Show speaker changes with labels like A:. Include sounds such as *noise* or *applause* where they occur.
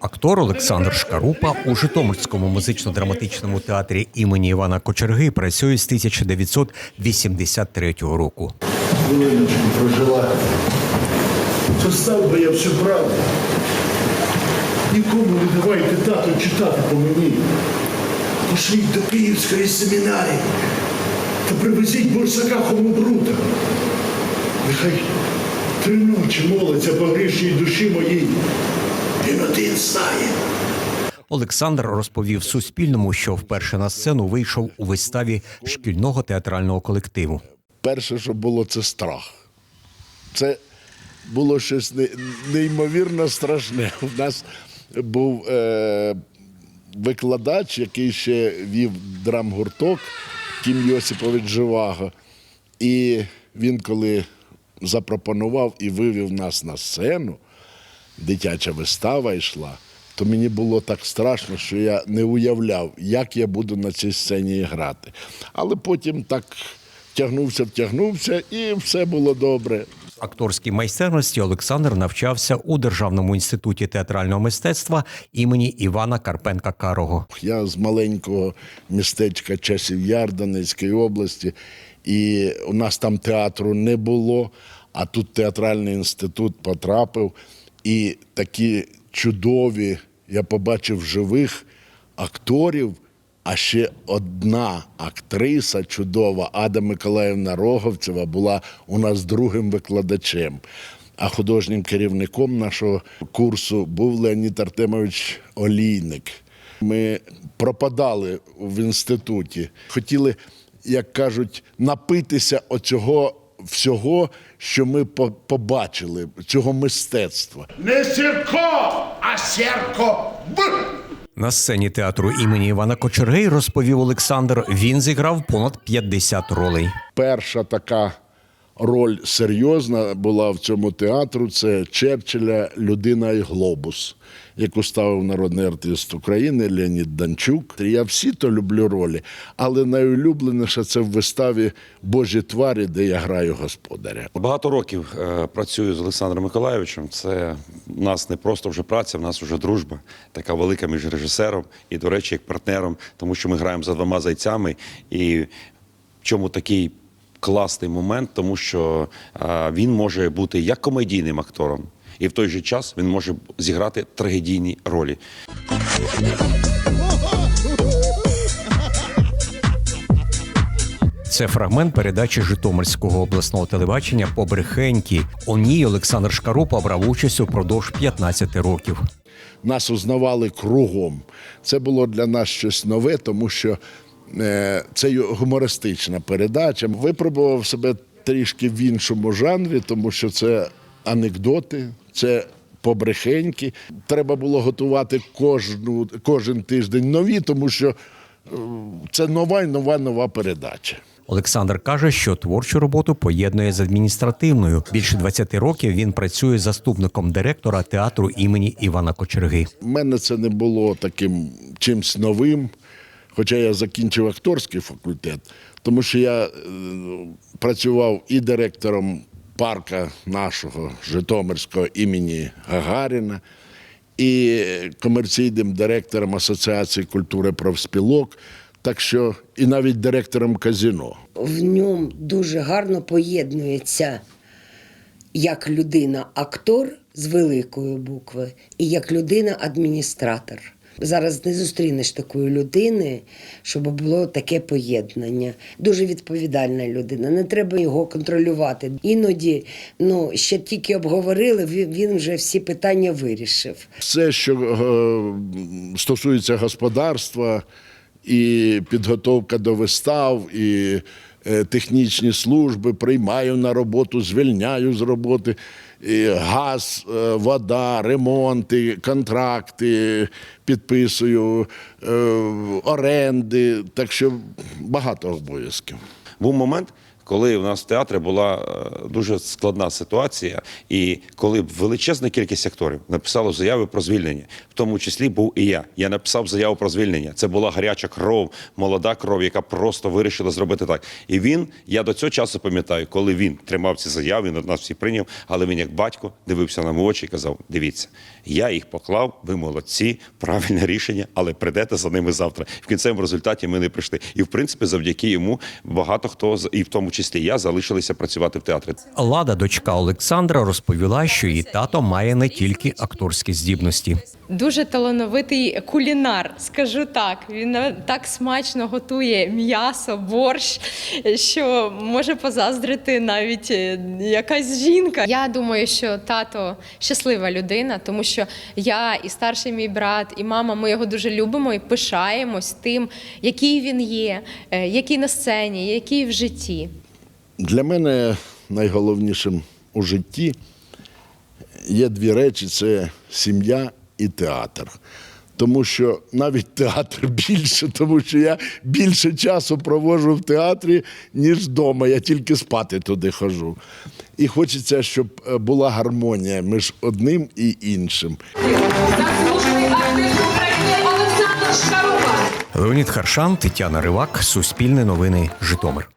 A: Актор Олександр Шкарупа у Житомирському музично-драматичному театрі імені Івана Кочерги працює з 1983 року.
B: хвилиночку прожила, то став би я всю правду. Нікому не давайте тату читати по мені. Пошліть до Київської семінарії та привезіть бурсака хомобрута. Нехай три ночі молиться по грішній душі моїй. Один знає.
A: Олександр розповів Суспільному, що вперше на сцену вийшов у виставі шкільного театрального колективу.
B: Перше, що було, це страх. Це було щось неймовірно страшне. У нас був е, викладач, який ще вів драмгурток Кім Йосипович Живаго. І він, коли запропонував і вивів нас на сцену, дитяча вистава йшла, то мені було так страшно, що я не уявляв, як я буду на цій сцені грати. Але потім так втягнувся, втягнувся, і все було добре.
A: Акторській майстерності Олександр навчався у Державному інституті театрального мистецтва імені Івана Карпенка Карого.
B: Я з маленького містечка Часів Яр Донецької області, і у нас там театру не було, а тут театральний інститут потрапив. І такі чудові, я побачив живих акторів, а ще одна актриса чудова, Ада Миколаївна Роговцева, була у нас другим викладачем. А художнім керівником нашого курсу був Леонід Артемович Олійник. Ми пропадали в інституті, хотіли, як кажуть, напитися оцього всього, що ми по- побачили, цього мистецтва.
C: Не Сірко, а Сірко.
A: На сцені театру імені Івана Кочергей розповів Олександр. Він зіграв понад 50 ролей.
B: Перша така роль серйозна була в цьому театру. Це Черчилля Людина і глобус, яку ставив народний артист України Леонід Данчук. Я всі то люблю ролі, але найулюбленіше це в виставі Божі тварі, де я граю господаря.
D: Багато років е, працюю з Олександром Миколайовичем. Це в нас не просто вже праця, в нас вже дружба, така велика між режисером і, до речі, як партнером, тому що ми граємо за двома зайцями. І в чому такий класний момент, тому що е, він може бути як комедійним актором, і в той же час він може зіграти трагедійні ролі.
A: Це фрагмент передачі Житомирського обласного телебачення Побрехенькі. У ній Олександр Шкарупа брав участь упродовж 15 років.
B: нас узнавали кругом. Це було для нас щось нове, тому що це гумористична передача. Випробував себе трішки в іншому жанрі, тому що це анекдоти, це побрехеньки. Треба було готувати кожну, кожен тиждень нові, тому що е, це нова і нова нова передача.
A: Олександр каже, що творчу роботу поєднує з адміністративною. Більше 20 років він працює заступником директора театру імені Івана Кочерги.
B: У мене це не було таким чимсь новим, хоча я закінчив акторський факультет, тому що я е, працював і директором парка нашого Житомирського імені Гагаріна, і комерційним директором Асоціації культури профспілок, так що і навіть директором казіно.
E: в ньому дуже гарно поєднується як людина-актор з великої букви і як людина-адміністратор. Зараз не зустрінеш такої людини, щоб було таке поєднання. Дуже відповідальна людина. Не треба його контролювати. Іноді, ну ще тільки обговорили, він вже всі питання вирішив.
B: Все, що е, стосується господарства, і підготовка до вистав, і технічні служби, приймаю на роботу, звільняю з роботи. Газ, е, вода, ремонти, контракти підписую, е, оренди. Так що багато обов'язків.
D: Був момент, коли у нас в театрі була е, дуже складна ситуація, і коли величезна кількість акторів написало заяви про звільнення, в тому числі був і я. Я написав заяву про звільнення. Це була гаряча кров, молода кров, яка просто вирішила зробити так. І він, я до цього часу пам'ятаю, коли він тримав ці заяви, він нас всі прийняв, але він як батько дивився нам в очі і казав: дивіться, я їх поклав, ви молодці, правильне рішення, але прийдете за ними завтра. В кінцевому результаті ми не прийшли. І в принципі, завдяки йому багато хто і в тому я залишилися працювати в театрі.
A: Лада, дочка Олександра, розповіла, що її тато має не тільки акторські здібності.
F: Дуже талановитий кулінар, скажу так. Він е, так смачно готує м'ясо, борщ, що може позаздрити навіть е, якась жінка. Я думаю, що тато щаслива людина, тому що я і старший мій брат, і мама, ми його дуже любимо і пишаємось тим, який він є, е, який на сцені, який в житті.
B: Для мене найголовнішим у житті є дві речі: це сім'я і театр. Тому що навіть театр *laughs* більше, тому що я більше часу проводжу в театрі, ніж вдома. Я тільки спати туди хожу. І хочеться, щоб е, була гармонія між одним і іншим.
A: Леонід Харшан, Тетяна Ривак, Суспільне новини, Житомир.